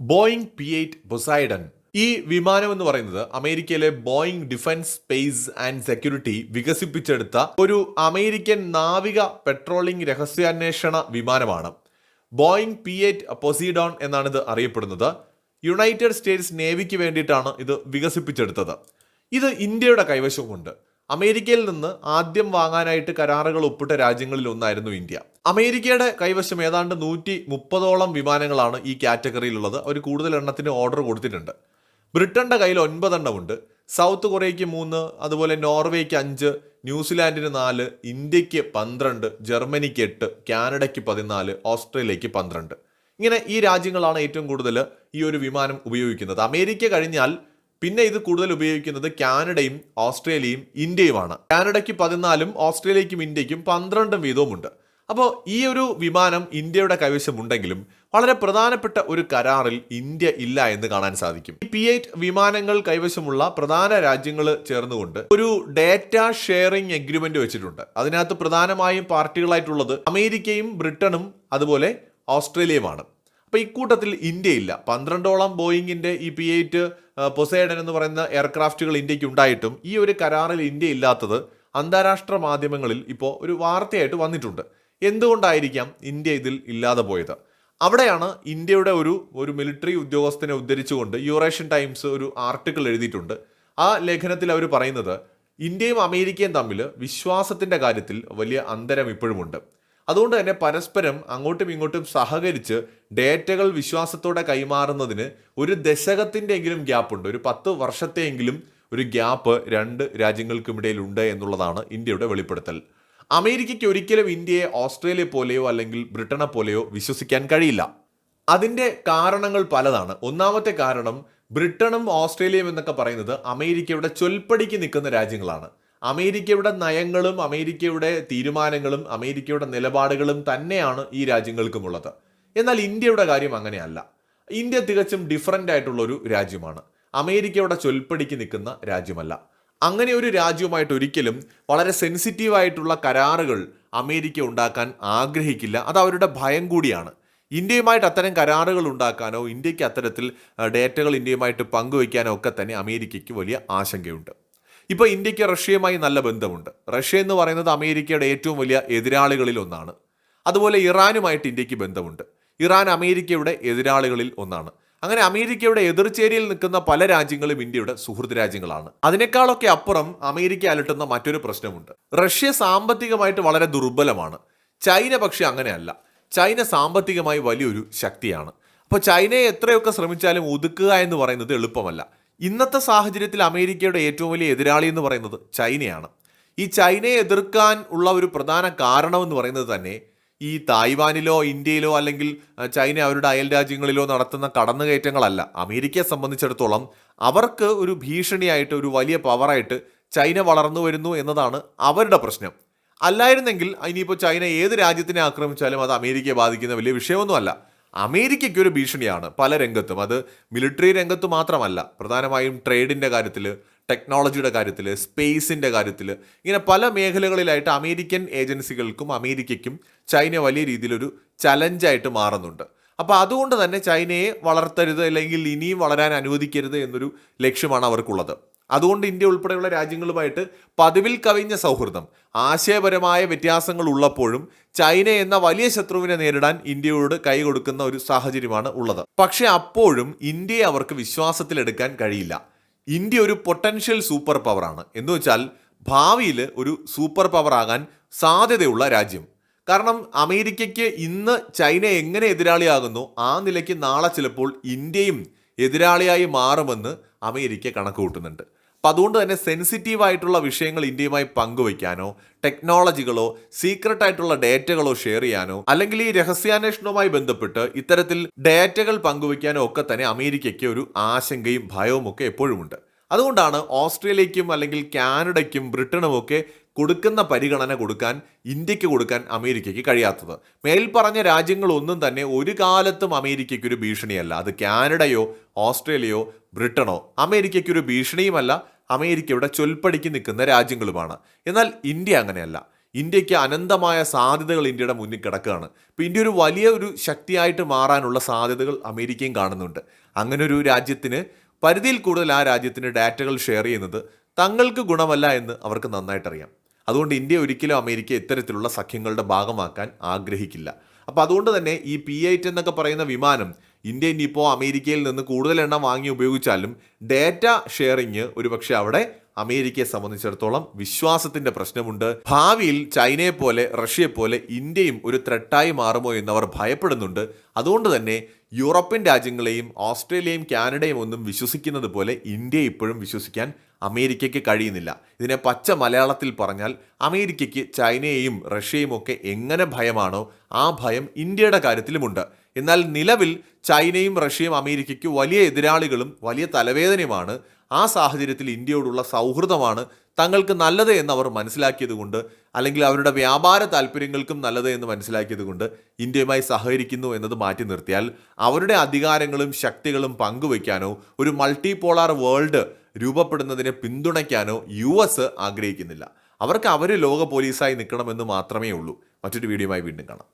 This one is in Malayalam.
ബോയിങ് പി എയ്റ്റ് ബൊസൈഡൻ ഈ വിമാനം എന്ന് പറയുന്നത് അമേരിക്കയിലെ Boeing defence space and security വികസിപ്പിച്ചെടുത്ത ഒരു അമേരിക്കൻ നാവിക പെട്രോളിംഗ് രഹസ്യാന്വേഷണ വിമാനമാണ്. ബോയിങ് പി എയ്റ്റ് പൊസീഡോൺ എന്നാണിത് അറിയപ്പെടുന്നത്. യുണൈറ്റഡ് സ്റ്റേറ്റ്സ് നേവിക്ക് വേണ്ടിയിട്ടാണ് ഇത് വികസിപ്പിച്ചെടുത്തത്. ഇത് ഇന്ത്യയുടെ കൈവശവുമുണ്ട് അമേരിക്കയിൽ നിന്ന് ആദ്യം വാങ്ങാനായിട്ട് കരാറുകൾ ഒപ്പിട്ട രാജ്യങ്ങളിൽ ഒന്നായിരുന്നു ഇന്ത്യ. അമേരിക്കയുടെ കൈവശം ഏതാണ്ട് നൂറ്റി മുപ്പതോളം വിമാനങ്ങളാണ് ഈ കാറ്റഗറിയിലുള്ളത്. അവർ കൂടുതൽ എണ്ണത്തിന് ഓർഡർ കൊടുത്തിട്ടുണ്ട്. ബ്രിട്ടന്റെ കയ്യിൽ ഒൻപതെണ്ണമുണ്ട് സൗത്ത് കൊറിയയ്ക്ക് മൂന്ന് അതുപോലെ നോർവേക്ക് അഞ്ച് ന്യൂസിലാൻഡിന് നാല് ഇന്ത്യയ്ക്ക് പന്ത്രണ്ട് ജർമ്മനിക്ക് എട്ട് കാനഡയ്ക്ക് പതിനാല് ഓസ്ട്രേലിയക്ക് പന്ത്രണ്ട്. ഇങ്ങനെ ഈ രാജ്യങ്ങളാണ് ഏറ്റവും കൂടുതൽ ഈ ഒരു വിമാനം ഉപയോഗിക്കുന്നത്. അമേരിക്ക കഴിഞ്ഞാൽ പിന്നെ ഇത് കൂടുതൽ ഉപയോഗിക്കുന്നത് കാനഡയും ഓസ്ട്രേലിയയും ഇന്ത്യയുമാണ്. കാനഡയ്ക്ക് പതിനാലും ഓസ്ട്രേലിയയ്ക്കും ഇന്ത്യയ്ക്കും പന്ത്രണ്ടും വീതവുമുണ്ട്. അപ്പോൾ ഈ ഒരു വിമാനം ഇന്ത്യയുടെ കൈവശമുണ്ടെങ്കിലും വളരെ പ്രധാനപ്പെട്ട ഒരു കരാറിൽ ഇന്ത്യ ഇല്ല എന്ന് കാണാൻ സാധിക്കും. ഈ പി എയ്റ്റ് വിമാനങ്ങൾ കൈവശമുള്ള പ്രധാന രാജ്യങ്ങൾ ചേർന്നുകൊണ്ട് ഒരു ഡേറ്റ ഷെയറിംഗ് എഗ്രിമെന്റ് വെച്ചിട്ടുണ്ട്. അതിനകത്ത് പ്രധാനമായും പാർട്ടികളായിട്ടുള്ളത് അമേരിക്കയും ബ്രിട്ടനും അതുപോലെ ഓസ്ട്രേലിയയുമാണ്. അപ്പൊ ഇക്കൂട്ടത്തിൽ ഇന്ത്യയില്ല പന്ത്രണ്ടോളം ബോയിങ്ങിന്റെ ഈ പി എയ്റ്റ് പൊസൈഡൻ എന്ന് പറയുന്ന എയർക്രാഫ്റ്റുകൾ ഇന്ത്യയ്ക്ക് ഉണ്ടായിട്ടും ഈ ഒരു കരാറിൽ ഇന്ത്യ ഇല്ലാത്തത് അന്താരാഷ്ട്ര മാധ്യമങ്ങളിൽ ഇപ്പോൾ ഒരു വാർത്തയായിട്ട് വന്നിട്ടുണ്ട്. എന്തുകൊണ്ടായിരിക്കാം ഇന്ത്യ ഇതിൽ ഇല്ലാതെ പോയത്? അവിടെയാണ് ഇന്ത്യയുടെ ഒരു ഒരു മിലിറ്ററി ഉദ്യോഗസ്ഥനെ ഉദ്ധരിച്ചുകൊണ്ട് യൂറേഷ്യൻ ടൈംസ് ഒരു ആർട്ടിക്കിൾ എഴുതിയിട്ടുണ്ട്. ആ ലേഖനത്തിൽ അവർ പറയുന്നത് ഇന്ത്യയും അമേരിക്കയും തമ്മിൽ വിശ്വാസത്തിന്റെ കാര്യത്തിൽ വലിയ അന്തരം ഇപ്പോഴുമുണ്ട്. അതുകൊണ്ട് തന്നെ പരസ്പരം അങ്ങോട്ടും ഇങ്ങോട്ടും സഹകരിച്ച് ഡേറ്റകൾ വിശ്വാസത്തോടെ കൈമാറുന്നതിന് ഒരു ദശകത്തിന്റെ എങ്കിലും ഗ്യാപ്പ് ഉണ്ട് ഒരു പത്ത് വർഷത്തെയെങ്കിലും ഒരു ഗ്യാപ്പ് രണ്ട് രാജ്യങ്ങൾക്കുമിടയിൽ ഉണ്ട് എന്നുള്ളതാണ് ഇന്ത്യയുടെ വെളിപ്പെടുത്തൽ. അമേരിക്കയ്ക്ക് ഒരിക്കലും ഇന്ത്യയെ ഓസ്ട്രേലിയ പോലെയോ അല്ലെങ്കിൽ ബ്രിട്ടനെ പോലെയോ വിശ്വസിക്കാൻ കഴിയില്ല. അതിന്റെ കാരണങ്ങൾ പലതാണ്. ഒന്നാമത്തെ കാരണം ബ്രിട്ടനും ഓസ്ട്രേലിയയും എന്നൊക്കെ പറയുന്നത് അമേരിക്കയുടെ ചൊൽപ്പടിക്ക് നിൽക്കുന്ന രാജ്യങ്ങളാണ്. അമേരിക്കയുടെ നയങ്ങളും അമേരിക്കയുടെ തീരുമാനങ്ങളും അമേരിക്കയുടെ നിലപാടുകളും തന്നെയാണ് ഈ രാജ്യങ്ങൾക്കുമുള്ളത്. എന്നാൽ ഇന്ത്യയുടെ കാര്യം അങ്ങനെയല്ല. ഇന്ത്യ തികച്ചും ഡിഫറന്റ് ആയിട്ടുള്ള ഒരു രാജ്യമാണ്. അമേരിക്കയുടെ ചൊൽപ്പടിക്ക് നിൽക്കുന്ന രാജ്യമല്ല. അങ്ങനെ ഒരു രാജ്യവുമായിട്ട് ഒരിക്കലും വളരെ സെൻസിറ്റീവ് ആയിട്ടുള്ള കരാറുകൾ അമേരിക്ക ഉണ്ടാക്കാൻ ആഗ്രഹിക്കില്ല. അത് അവരുടെ ഭയം കൂടിയാണ്. ഇന്ത്യയുമായിട്ട് അത്തരം കരാറുകൾ ഉണ്ടാക്കാനോ ഇന്ത്യയ്ക്ക് അത്തരത്തിൽ ഡേറ്റകൾ ഇന്ത്യയുമായിട്ട് പങ്കുവയ്ക്കാനോ ഒക്കെ തന്നെ അമേരിക്കയ്ക്ക് വലിയ ആശങ്കയുണ്ട്. ഇപ്പോൾ ഇന്ത്യയ്ക്ക് റഷ്യയുമായി നല്ല ബന്ധമുണ്ട്. റഷ്യ എന്ന് പറയുന്നത് അമേരിക്കയുടെ ഏറ്റവും വലിയ എതിരാളികളിൽ ഒന്നാണ്. അതുപോലെ ഇറാനുമായിട്ട് ഇന്ത്യയ്ക്ക് ബന്ധമുണ്ട്. ഇറാൻ അമേരിക്കയുടെ എതിരാളികളിൽ ഒന്നാണ്. അങ്ങനെ അമേരിക്കയുടെ എതിർചേരിയിൽ നിൽക്കുന്ന പല രാജ്യങ്ങളും ഇന്ത്യയുടെ സുഹൃത്ത് രാജ്യങ്ങളാണ്. അതിനേക്കാളൊക്കെ അപ്പുറം അമേരിക്ക അലട്ടുന്ന മറ്റൊരു പ്രശ്നമുണ്ട്. റഷ്യ സാമ്പത്തികമായിട്ട് വളരെ ദുർബലമാണ്. ചൈന പക്ഷെ അങ്ങനെയല്ല. ചൈന സാമ്പത്തികമായി വലിയൊരു ശക്തിയാണ്. അപ്പോൾ ചൈനയെ എത്രയൊക്കെ ശ്രമിച്ചാലും ഒതുക്കുക എന്ന് പറയുന്നത് എളുപ്പമല്ല. ഇന്നത്തെ സാഹചര്യത്തിൽ അമേരിക്കയുടെ ഏറ്റവും വലിയ എതിരാളി എന്ന് പറയുന്നത് ചൈനയാണ്. ഈ ചൈനയെ എതിർക്കാൻ ഉള്ള ഒരു പ്രധാന കാരണമെന്ന് പറയുന്നത് തന്നെ ഈ തായ്വാനിലോ ഇന്ത്യയിലോ അല്ലെങ്കിൽ ചൈന അവരുടെ അയൽ രാജ്യങ്ങളിലോ നടത്തുന്ന കടന്നുകയറ്റങ്ങളല്ല. അമേരിക്കയെ സംബന്ധിച്ചിടത്തോളം അവർക്ക് ഒരു ഭീഷണിയായിട്ട് ഒരു വലിയ പവറായിട്ട് ചൈന വളർന്നു വരുന്നു എന്നതാണ് അവരുടെ പ്രശ്നം. അല്ലായിരുന്നെങ്കിൽ ഇനിയിപ്പോൾ ചൈന ഏത് രാജ്യത്തിനെ ആക്രമിച്ചാലും അത് അമേരിക്കയെ ബാധിക്കുന്ന വലിയ വിഷയമൊന്നുമല്ല. അമേരിക്കയ്ക്ക് ഒരു ഭീഷണിയാണ് പല രംഗത്തും. അത് മിലിറ്ററി രംഗത്ത് മാത്രമല്ല പ്രധാനമായും ട്രേഡിന്റെ കാര്യത്തിൽ ടെക്നോളജിയുടെ കാര്യത്തിൽ സ്പേസിന്റെ കാര്യത്തിൽ ഇങ്ങനെ പല മേഖലകളിലായിട്ട് അമേരിക്കൻ ഏജൻസികൾക്കും അമേരിക്കയ്ക്കും ചൈന വലിയ രീതിയിലൊരു ചലഞ്ചായിട്ട് മാറുന്നുണ്ട്. അപ്പോൾ അതുകൊണ്ട് തന്നെ ചൈനയെ വളർത്തരുത് അല്ലെങ്കിൽ ഇനിയും വളരാൻ അനുവദിക്കരുത് എന്നൊരു ലക്ഷ്യമാണ് അവർക്കുള്ളത്. അതുകൊണ്ട് ഇന്ത്യ ഉൾപ്പെടെയുള്ള രാജ്യങ്ങളുമായിട്ട് പതിവിൽ കവിഞ്ഞ സൗഹൃദം. ആശയപരമായ വ്യത്യാസങ്ങൾ ഉള്ളപ്പോഴും ചൈന എന്ന വലിയ ശത്രുവിനെ നേരിടാൻ ഇന്ത്യയോട് കൈ കൊടുക്കുന്ന ഒരു സാഹചര്യമാണ് ഉള്ളത്. പക്ഷെ അപ്പോഴും ഇന്ത്യയെ അവർക്ക് വിശ്വാസത്തിലെടുക്കാൻ കഴിയില്ല. ഇന്ത്യ ഒരു പൊട്ടൻഷ്യൽ സൂപ്പർ പവറാണ്. എന്ന് വെച്ചാൽ ഭാവിയിൽ ഒരു സൂപ്പർ പവർ ആകാൻ സാധ്യതയുള്ള രാജ്യം. കാരണം അമേരിക്കയ്ക്ക് ഇന്ന് ചൈന എങ്ങനെ എതിരാളിയാകുന്നു ആ നിലയ്ക്ക് നാളെ ചിലപ്പോൾ ഇന്ത്യയും എതിരാളിയായി മാറുമെന്ന് അമേരിക്ക കണക്ക് കൂട്ടുന്നുണ്ട് അപ്പം അതുകൊണ്ട് തന്നെ സെൻസിറ്റീവ് ആയിട്ടുള്ള വിഷയങ്ങൾ ഇന്ത്യയുമായി പങ്കുവയ്ക്കാനോ ടെക്നോളജികളോ സീക്രട്ട് ആയിട്ടുള്ള ഡേറ്റകളോ ഷെയർ ചെയ്യാനോ അല്ലെങ്കിൽ ഈ രഹസ്യാന്വേഷണവുമായി ബന്ധപ്പെട്ട് ഇത്തരത്തിൽ ഡേറ്റകൾ പങ്കുവയ്ക്കാനോ ഒക്കെ തന്നെ അമേരിക്കയ്ക്ക് ഒരു ആശങ്കയും ഭയവും ഒക്കെ എപ്പോഴുമുണ്ട്. അതുകൊണ്ടാണ് ഓസ്ട്രേലിയയ്ക്കും അല്ലെങ്കിൽ കാനഡയ്ക്കും ബ്രിട്ടനും ഒക്കെ കൊടുക്കുന്ന പരിഗണന കൊടുക്കാൻ ഇന്ത്യയ്ക്ക് കൊടുക്കാൻ അമേരിക്കയ്ക്ക് കഴിയാത്തത്. മേൽപ്പറഞ്ഞ രാജ്യങ്ങളൊന്നും തന്നെ ഒരു കാലത്തും അമേരിക്കയ്ക്ക് ഒരു ഭീഷണിയല്ല. അത് കാനഡയോ ഓസ്ട്രേലിയയോ ബ്രിട്ടനോ അമേരിക്കയ്ക്ക് ഒരു ഭീഷണിയുമല്ല അമേരിക്കയുടെ ചൊൽപ്പടിക്ക് നിൽക്കുന്ന രാജ്യങ്ങളുമാണ്. എന്നാൽ ഇന്ത്യ അങ്ങനെയല്ല. ഇന്ത്യയ്ക്ക് അനന്തമായ സാധ്യതകൾ ഇന്ത്യയുടെ മുന്നിൽ കിടക്കുകയാണ്. ഇപ്പോൾ ഇന്ത്യ ഒരു വലിയ ഒരു ശക്തിയായിട്ട് മാറാനുള്ള സാധ്യതകൾ അമേരിക്കയും കാണുന്നുണ്ട്. അങ്ങനെ ഒരു രാജ്യത്തിന് പരിധിയിൽ കൂടുതൽ ആ രാജ്യത്തിന് ഡാറ്റകൾ ഷെയർ ചെയ്യുന്നത് തങ്ങൾക്ക് ഗുണമല്ല എന്ന് അവർക്ക് നന്നായിട്ടറിയാം. അതുകൊണ്ട് ഇന്ത്യ ഒരിക്കലും അമേരിക്ക ഇത്തരത്തിലുള്ള സഖ്യങ്ങളുടെ ഭാഗമാക്കാൻ ആഗ്രഹിക്കില്ല. അപ്പോൾ അതുകൊണ്ട് തന്നെ ഈ പി എയ്റ്റ് എന്നൊക്കെ പറയുന്ന വിമാനം ഇന്ത്യ ഇനിയിപ്പോൾ അമേരിക്കയിൽ നിന്ന് കൂടുതൽ എണ്ണം വാങ്ങി ഉപയോഗിച്ചാലും ഡേറ്റ ഷെയറിങ് ഒരുപക്ഷെ അവിടെ അമേരിക്കയെ സംബന്ധിച്ചിടത്തോളം വിശ്വാസത്തിന്റെ പ്രശ്നമുണ്ട്. ഭാവിയിൽ ചൈനയെ പോലെ റഷ്യയെ പോലെ ഇന്ത്യയും ഒരു ത്രെട്ടായി മാറുമോ എന്നവർ ഭയപ്പെടുന്നുണ്ട്. അതുകൊണ്ട് തന്നെ യൂറോപ്യൻ രാജ്യങ്ങളെയും ഓസ്ട്രേലിയയും കാനഡയും ഒന്നും വിശ്വസിക്കുന്നത് പോലെ ഇന്ത്യ ഇപ്പോഴും വിശ്വസിക്കാൻ അമേരിക്കയ്ക്ക് കഴിയുന്നില്ല. ഇതിനെ പച്ച മലയാളത്തിൽ പറഞ്ഞാൽ അമേരിക്കയ്ക്ക് ചൈനയെയും റഷ്യയും ഒക്കെ എങ്ങനെ ഭയമാണോ ആ ഭയം ഇന്ത്യയുടെ കാര്യത്തിലുമുണ്ട്. എന്നാൽ നിലവിൽ ചൈനയും റഷ്യയും അമേരിക്കയ്ക്ക് വലിയ എതിരാളികളും വലിയ തലവേദനയുമാണ്. ആ സാഹചര്യത്തിൽ ഇന്ത്യയോടുള്ള സൗഹൃദമാണ് തങ്ങൾക്ക് നല്ലത് എന്ന് അവർ മനസ്സിലാക്കിയതുകൊണ്ട് അല്ലെങ്കിൽ അവരുടെ വ്യാപാര താല്പര്യങ്ങൾക്കും നല്ലത് എന്ന് മനസ്സിലാക്കിയതുകൊണ്ട് ഇന്ത്യയുമായി സഹകരിക്കുന്നു എന്നത് മാറ്റി നിർത്തിയാൽ അവരുടെ അധികാരങ്ങളും ശക്തികളും പങ്കുവയ്ക്കാനോ ഒരു മൾട്ടിപോളാർ വേൾഡ് രൂപപ്പെടുന്നതിനെ പിന്തുണയ്ക്കാനോ യു എസ് ആഗ്രഹിക്കുന്നില്ല. അവർക്ക് അവർ ലോക പോലീസായി നിൽക്കണമെന്ന് മാത്രമേ ഉള്ളൂ. മറ്റൊരു വീഡിയോയുമായി വീണ്ടും കാണാം.